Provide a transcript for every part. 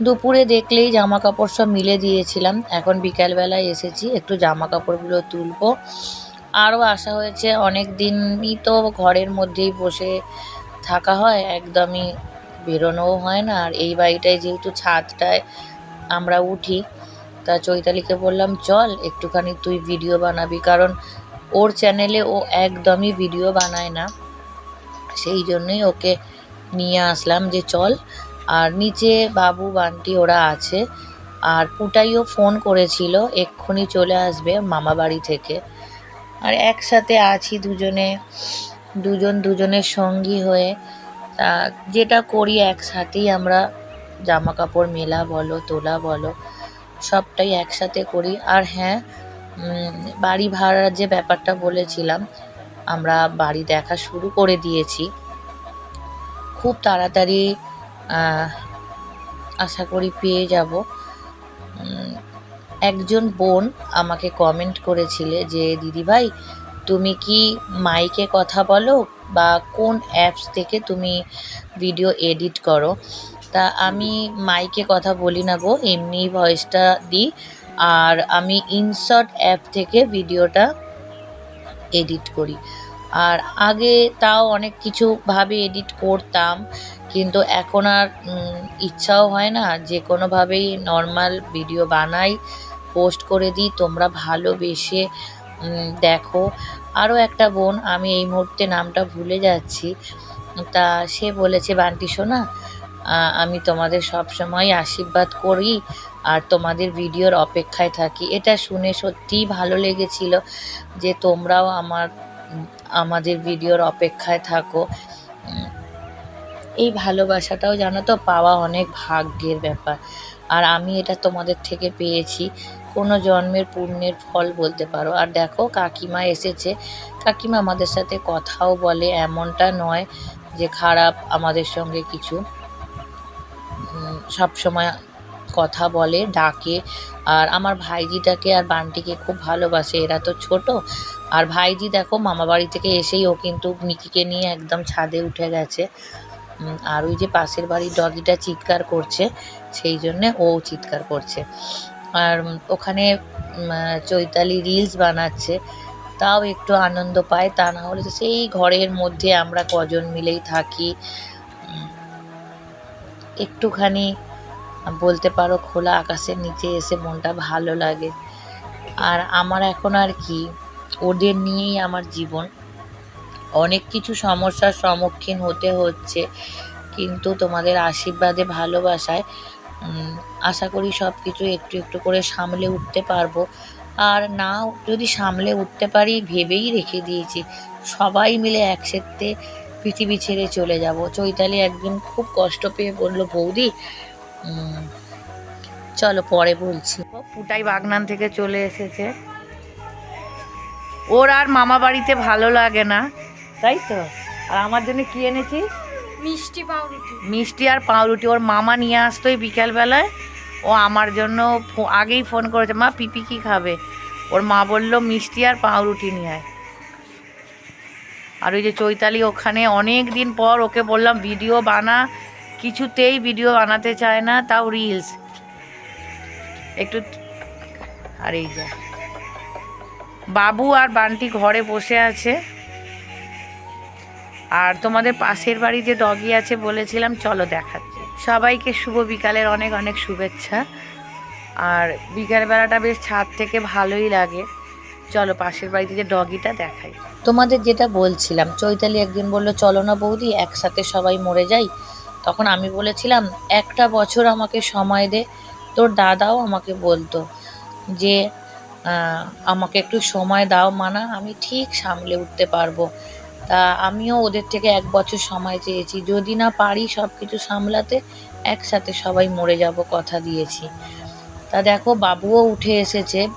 দুপুরে দেখলেই জামা কাপড় সব মিলে দিয়েছিলাম। এখন বিকালবেলায় এসেছি, একটু জামা কাপড়গুলো তুলবো। আরও আসা হয়েছে অনেক দিনই তো ঘরের মধ্যেই বসে থাকা হয়, একদমই বেরোনোও হয় না। আর এই বাড়িটায় যেহেতু ছাদটায় আমরা উঠি, তা চৈতালিকে বললাম, চল, একটুখানি তুই ভিডিও বানাবি। কারণ ওর চ্যানেলে ও একদমই ভিডিও বানায় না। সেই জন্যই ওকে নিয়ে আসলাম যে, চল আর নিচে বাবু, বান্টি ওরা আছে। আর পুটাইও ফোন করেছিল, এক্ষুনি চলে আসবে মামা বাড়ি থেকে। আর একসাথে আছি দুজনে, দুজন দুজনের সঙ্গী হয়ে। তা যেটা করি একসাথেই আমরা জামা কাপড় মেলা বলো, তোলা বলো, সবটাই একসাথে করি। আর হ্যাঁ বাড়ি ভাড়ার যে ব্যাপারটা বলেছিলাম, আমরা বাড়ি দেখা শুরু করে দিয়েছি। খুব তাড়াতাড়ি আশা করি পেয়ে যাব। একজন বোন আমাকে কমেন্ট করেছিলে যে, দিদিভাই, তুমি কি মাইকে কথা বলো বা কোন অ্যাপস থেকে তুমি ভিডিও এডিট করো? তা আমি মাইকে কথা বলি না গো, এমনি ভয়েসটা দিই। আর আমি ইনশর্ট অ্যাপ থেকে ভিডিওটা এডিট করি। আর আগে তাও অনেক কিছুভাবে এডিট করতাম, কিন্তু এখন আর ইচ্ছাও হয় না যে কোনোভাবেই নর্মাল ভিডিও বানাই পোস্ট করে দিই, তোমরা ভালোবেসে দেখো। আরও একটা বোন, আমি এই মুহূর্তে নামটা ভুলে যাচ্ছি। তা সে বলেছে, বান্টি সোনা আমি তোমাদের সব সময় আশীর্বাদ করি আর তোমাদের ভিডিওর অপেক্ষায় থাকি। এটা শুনে সত্যিই ভালো লেগেছিল যে তোমরাও আমার আমাদের ভিডিওর অপেক্ষায় থাকো। এই ভালোবাসাটাও জানো তো, পাওয়া অনেক ভাগ্যের ব্যাপার। আর আমি এটা তোমাদের থেকে পেয়েছি। কোনো জন্মের পুণ্যের ফল বলতে পারো। আর দেখো, কাকিমা এসেছে। কাকিমা আমাদের সাথে কথাও বলে, এমনটা নয় যে খারাপ, আমাদের সঙ্গে কিছু সব সময় কথা বলে, ডাকে। আর আমার ভাইজিটাকে আর বান্টিকে খুব ভালোবাসে। এরা তো ছোট। আর ভাইজি দেখো, মামা বাড়ি থেকে এসেই ও কিন্তু মিকিকে নিয়ে একদম ছাদে উঠে গেছে। আর ওই যে পাশের বাড়ির ডগিটা চিৎকার করছে, সেই জন্যে ও চিৎকার করছে। আর ওখানে চৈতালি রিলস বানাচ্ছে, তাও একটু আনন্দ পায়। তা না হলে তো সেই ঘরের মধ্যে আমরা কজন মিলেই থাকি। একটুখানি বলতে পারো খোলা আকাশের নিচে এসে মনটা ভালো লাগে। আর আমার এখন আর কি ওদের নিয়েই আমার জীবন। অনেক কিছু সমস্যার সম্মুখীন হতে হচ্ছে, কিন্তু তোমাদের আশীর্বাদে, ভালোবাসায় আশা করি সব কিছু একটু একটু করে সামলে উঠতে পারব। আর না, যদি সামলে উঠতে পারি, ভেবেই রেখে দিয়েছি, সবাই মিলে একসাথে পৃথিবী ছেড়ে চলে যাব। চৈতালি একদিন খুব কষ্ট পেয়ে বলল, বৌদি চলো পরে বলছি। ও পুটাই বাগনান থেকে চলে এসেছে। ওর আর মামা বাড়িতে ভালো লাগে না তাই তো? আর আমার জন্য কি এনেছি? মিষ্টি পাউরুটি। মিষ্টি আর পাউরুটি। ওর মামা নিয়ে আসতো এই বিকালবেলায়। ও আমার জন্য আগেই ফোন করেছে মা পিপি কি খাবে? ওর মা বলল মিষ্টি আর পাউরুটি নিয়ে আয়। আর ওই যে চৈতালি ওখানে অনেক দিন পর ওকে বললাম ভিডিও বানা। কিছুতেই ভিডিও বানাতে চায় না তাও রিলস। একটু আর এই যে। বাবু আর বান্টি ঘরে বসে আছে। আর তোমাদের পাশের বাড়ি যে ডগি আছে বলেছিলাম, চলো দেখাচ্ছি। সবাইকে শুভ বিকালের অনেক অনেক শুভেচ্ছা। আর বিকালবেলাটা বেশ ছাদ থেকে ভালোই লাগে। চলো পাশের বাড়িতে যে ডগিটা দেখাই। তোমাদের যেটা বলছিলাম, চৈতালি একদিন বলল, চলো না বৌদি, একসাথে সবাই মরে যাই। তখন আমি বলেছিলাম, একটা বছর আমাকে সময় দে। তোর দাদাও আমাকে বলতো যে আমাকে একটু সময় দাও, মানা, আমি ঠিক সামলে উঠতে পারব। তা আমিও ওদের থেকে এক বছর সময় চেয়েছি। যদি না পারি সব কিছু সামলাতে, একসাথে সবাই মরে যাব কথা দিয়েছি। তা দেখো, বাবুও উঠে এসেছে।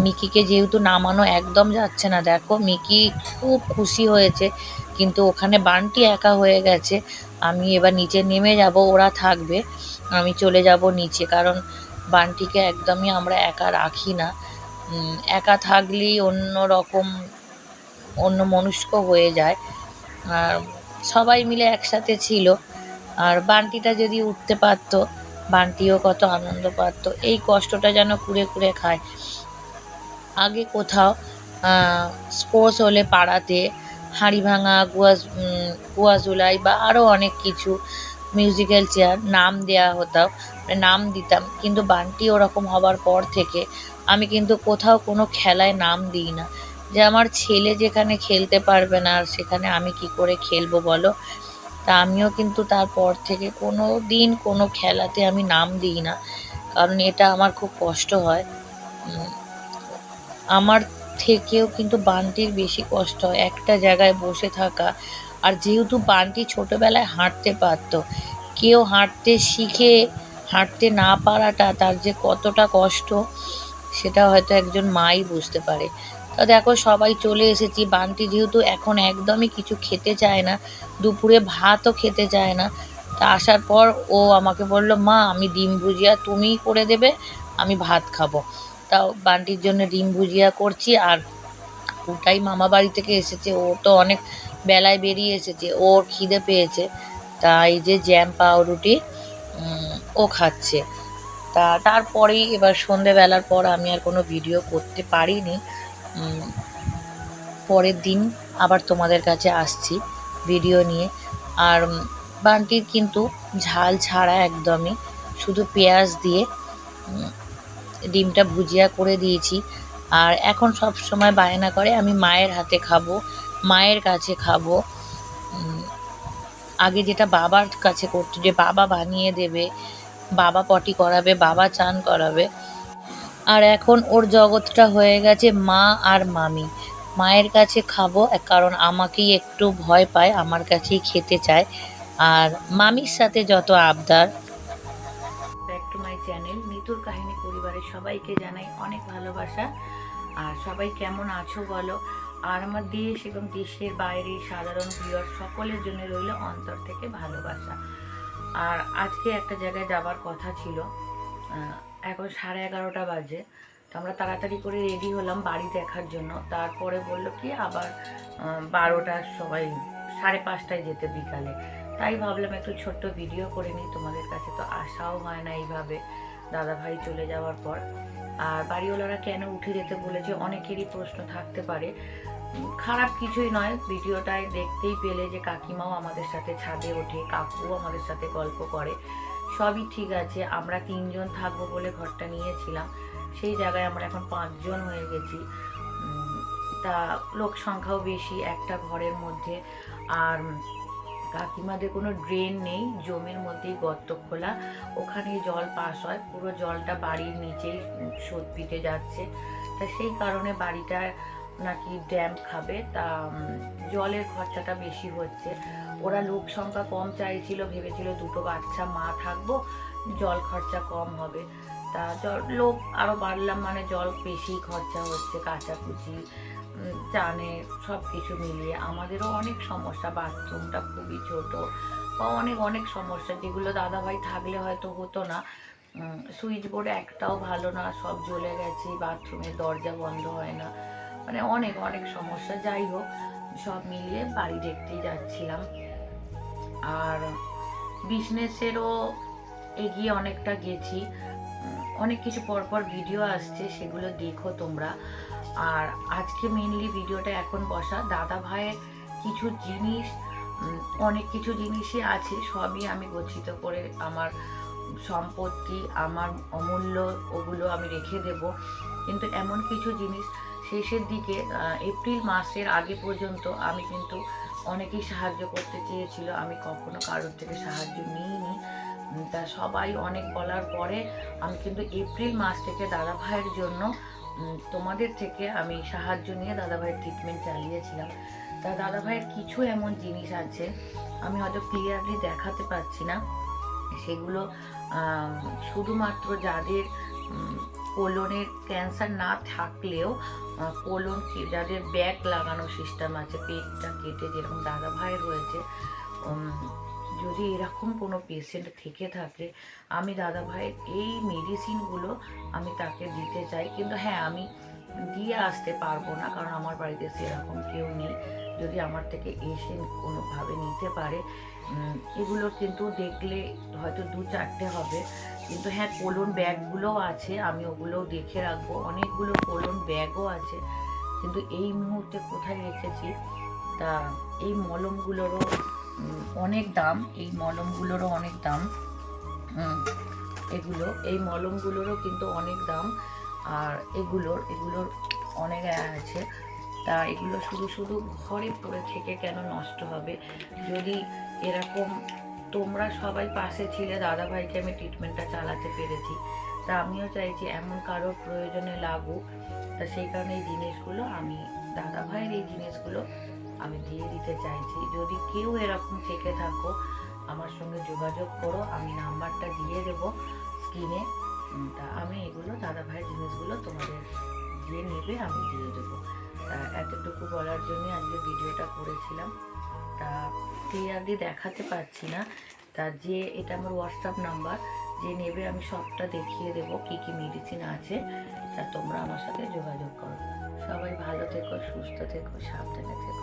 মিকিকে যেহেতু নামানো একদম যাচ্ছে না, দেখো, মিকি খুব খুশি হয়েছে। কিন্তু ওখানে বানটি একা হয়ে গেছে। আমি এবার নিচে নেমে যাব, ওরা থাকবে। আমি চলে যাব নিচে, কারণ বানটিকে একদমই আমরা একা রাখি না। একা থাকলেই অন্য রকম অন্য মনুষ্ক হয়ে যায়। আর সবাই মিলে একসাথে ছিল। আর বান্টিটা যদি উঠতে পারতো বান্টিও কত আনন্দ পাচ্ত এই কষ্টটা যেন কুড়ে কুড়ে খায়। আগে কোথাও স্পোর্টস হলে পাড়াতে হাঁড়ি ভাঙা গুয়াজ উম, গুয়াজুলাই বা আরও অনেক কিছু মিউজিক্যাল চেয়ার নাম দেয়া হতো মানে নাম দিতাম, কিন্তু বান্টি ওরকম হবার পর থেকে আমি কিন্তু কোথাও কোনো খেলায় নাম দিই না। যে আমার ছেলে যেখানে খেলতে পারবে না, আর সেখানে আমি কি করে খেলব বলো? তা আমিও কিন্তু তারপর থেকে কোনো দিন কোনো খেলাতে আমি নাম দিই না, কারণ এটা আমার খুব কষ্ট হয়। আমার থেকেও কিন্তু বান্টির বেশি কষ্ট হয়। একটা জায়গায় বসে থাকা আর যেহেতু বান্টি ছোটোবেলায় হাঁটতে পারতো, কেউ হাঁটতে শিখে, হাঁটতে না পারাটা তার যে কতটা কষ্ট, সেটা হয়তো একজন মাই বুঝতে পারে। তা দেখো, সবাই চলে এসেছি। বান্টি যেহেতু এখন একদমই কিছু খেতে চায় না, দুপুরে ভাতও খেতে চায় না, তা আসার পর ও আমাকে বলল, মা, আমি ডিম ভুজিয়া তুমিই করে দেবে, আমি ভাত খাব। তাও বান্টির জন্য ডিম ভুজিয়া করছি আর ওটাই মামা বাড়ি থেকে এসেছে। ও তো অনেক বেলায় বেরিয়ে এসেছে ওর খিদে পেয়েছে, তাই যে জ্যাম পাউরুটি ও খাচ্ছে। তা তারপরেই এবার সন্ধেবেলার পর আমি আর কোনো ভিডিও করতে পারিনি। পরের দিন আবার তোমাদের কাছে আসছি ভিডিও নিয়ে। আর বান্টির কিন্তু ঝাল ছাড়া একদমই, শুধু পেঁয়াজ দিয়ে ডিমটা ভুজিয়া করে দিয়েছি। আর এখন সব সময় বায়না করে, আমি মায়ের হাতে খাব। মায়ের কাছে খাব। আগে যেটা বাবার কাছে করতো যে বাবা বানিয়ে দেবে, বাবা পটি করাবে, বাবা চান করাবে। আর এখন ওর জগৎটা হয়ে গেছে মা আর মামি। মায়ের কাছে খাব, কারণ আমাকেই একটু ভয় পায়, আমার কাছেই খেতে চায়। আর মামির সাথে যত আবদার। ব্যাক টু মাই চ্যানেল মিতুর কাহিনী পরিবারের সবাইকে জানাই অনেক ভালোবাসা। আর সবাই কেমন আছো বলো? আর আমার দেশ এবং দেশের বাইরে সাধারণ ভিউয়ার সকলের জন্য রইল অন্তর থেকে ভালোবাসা। আর আজকে একটা জায়গায় যাবার কথা ছিল এখন সাড়ে এগারোটা বাজে, তো আমরা তাড়াতাড়ি করে রেডি হলাম বাড়ি দেখার জন্য। তারপরে বলল কি, আবার বারোটার সময় সাড়ে পাঁচটায় যেতে বিকালে। তাই ভাবলাম একটু ছোট্ট ভিডিও করে নিই তোমাদের কাছে। তো আসাও হয় না এইভাবে দাদা ভাই চলে যাওয়ার পর। আর বাড়িওয়ালারা কেন উঠে যেতে বলেছে অনেকেরই প্রশ্ন থাকতে পারে। খারাপ কিছুই নয়, ভিডিওটায় দেখতেই পেলে যে কাকিমাও আমাদের সাথে ছাদে ওঠে, কাকুও আমাদের সাথে গল্প করে। সবই ঠিক আছে, আমরা তিনজন থাকব বলে ঘরটা নিয়েছিলাম। সেই জায়গায় আমরা এখন পাঁচজন হয়ে গেছি। তা লোক সংখ্যাও বেশি একটা ঘরের মধ্যে। আর কাকিমাদের কোনো ড্রেন নেই, জমির মধ্যেই গর্ত খোলা। ওখানে জল পাস হয়, পুরো জলটা বাড়ির নিচেই সোদ পিটে যাচ্ছে। তা সেই কারণে বাড়িটা নাকি ড্যাম খাবে তা জলের খরচাটা বেশি হচ্ছে। ওরা লোক সংখ্যা কম চাইছিল ভেবেছিল দুটো বাচ্চা মা থাকব জল খরচা কম হবে। তা জল লোক আরও বাড়লাম মানে জল বেশি খরচা হচ্ছে কাচাকুচি চানে সব কিছু মিলিয়ে। আমাদেরও অনেক সমস্যা বাথরুমটা খুবই ছোট বা অনেক অনেক সমস্যা যেগুলো দাদাভাই থাকলে হয়তো হতো না। সুইচ বোর্ড একটাও ভালো না সব জ্বলে গেছে বাথরুমের দরজা বন্ধ হয় না। মানে অনেক অনেক সমস্যা। যাই হোক, সব মিলিয়ে বাড়ি দেখতেই যাচ্ছিলাম। আর বিজনেসেরও এগিয়ে অনেকটা গেছি। অনেক কিছু পরপর ভিডিও আসছে, সেগুলো দেখো তোমরা। আর আজকে মেনলি ভিডিওটা এখন বসা। দাদা ভাইয়ের কিছু জিনিস অনেক কিছু জিনিসই আছে, সবই আমি গচ্ছিত করে আমার সম্পত্তি, আমার অমূল্য, ওগুলো আমি রেখে দেব। কিন্তু এমন কিছু জিনিস শেষের দিকে এপ্রিল মাসের আগে পর্যন্ত আমি কিন্তু অনেকেই সাহায্য করতে চেয়েছিল। আমি কখনো কারোর থেকে সাহায্য নিইনি। তা সবাই অনেক বলার পরে আমি কিন্তু এপ্রিল মাস থেকে দাদা ভাইয়ের জন্য তোমাদের থেকে আমি সাহায্য নিয়ে দাদা ভাইয়ের ট্রিটমেন্ট চালিয়েছিলাম। তা দাদা ভাইয়ের কিছু এমন জিনিস আছে, আমি হয়তো ক্লিয়ারলি দেখাতে পারছি না। সেগুলো শুধুমাত্র যাদের কোলনের ক্যান্সার না থাকলেও কোলন যাদের ব্যাগ লাগানো সিস্টেম আছে, পেটটা কেটে যেরকম দাদা ভাইয়ের রয়েছে যদি এরকম কোনো পেশেন্ট থেকে থাকে, আমি দাদা ভাইয়ের এই মেডিসিনগুলো আমি তাকে দিতে চাই। কিন্তু হ্যাঁ আমি দিয়ে আসতে পারব না, কারণ আমার বাড়িতে সেরকম কেউ নেই। যদি আমার থেকে এসে কোনোভাবে নিতে পারে এগুলো কিন্তু দেখলে হয়তো দু চারটে হবে। কিন্তু হ্যাঁ কোলন ব্যাগগুলোও আছে, আমি ওগুলোও দেখে রাখব। অনেকগুলো কোলন ব্যাগও আছে, কিন্তু এই মুহূর্তে কোথায় রেখেছি? তা এই মলমগুলোরও অনেক দাম, এই মলমগুলোরও অনেক দাম। এগুলো, এই মলমগুলোরও কিন্তু অনেক দাম, আর এগুলোর এগুলোর অনেক আছে। তা এগুলো শুধু শুধু ঘরে পড়ে থেকে কেন নষ্ট হবে? যদি এরকম তোমরা সবাই পাশে ছিলে দাদা ভাইকে আমি ট্রিটমেন্টটা চালাতে পেরেছি। তা আমিও চাইছি এমন কারোর প্রয়োজনে লাগুক। তা সেই কারণে এই জিনিসগুলো আমি দাদা ভাইয়ের এই জিনিসগুলো আমি দিয়ে দিতে চাইছি। যদি কেউ এরকম থেকে থাকো, আমার সঙ্গে যোগাযোগ করো, আমি নাম্বারটা দিয়ে দেবো স্ক্রিনে। তা আমি এগুলো দাদা ভাইয়ের জিনিসগুলো তোমাদের যে নেবে, আমি দিয়ে দেবো। তা এতটুকু বলার জন্যে আজকে ভিডিওটা করেছিলাম। তা ক্লিয়ারলি দেখাতে পারছি না। তা যে এটা আমার হোয়াটসঅ্যাপ নাম্বার যে নেবে আমি সবটা দেখিয়ে দেব কি কি মেডিসিন আছে। তা তোমরা আমার সাথে যোগাযোগ করো। সবাই ভালো থেকো, সুস্থ থেকো, সাবধানে থেকো।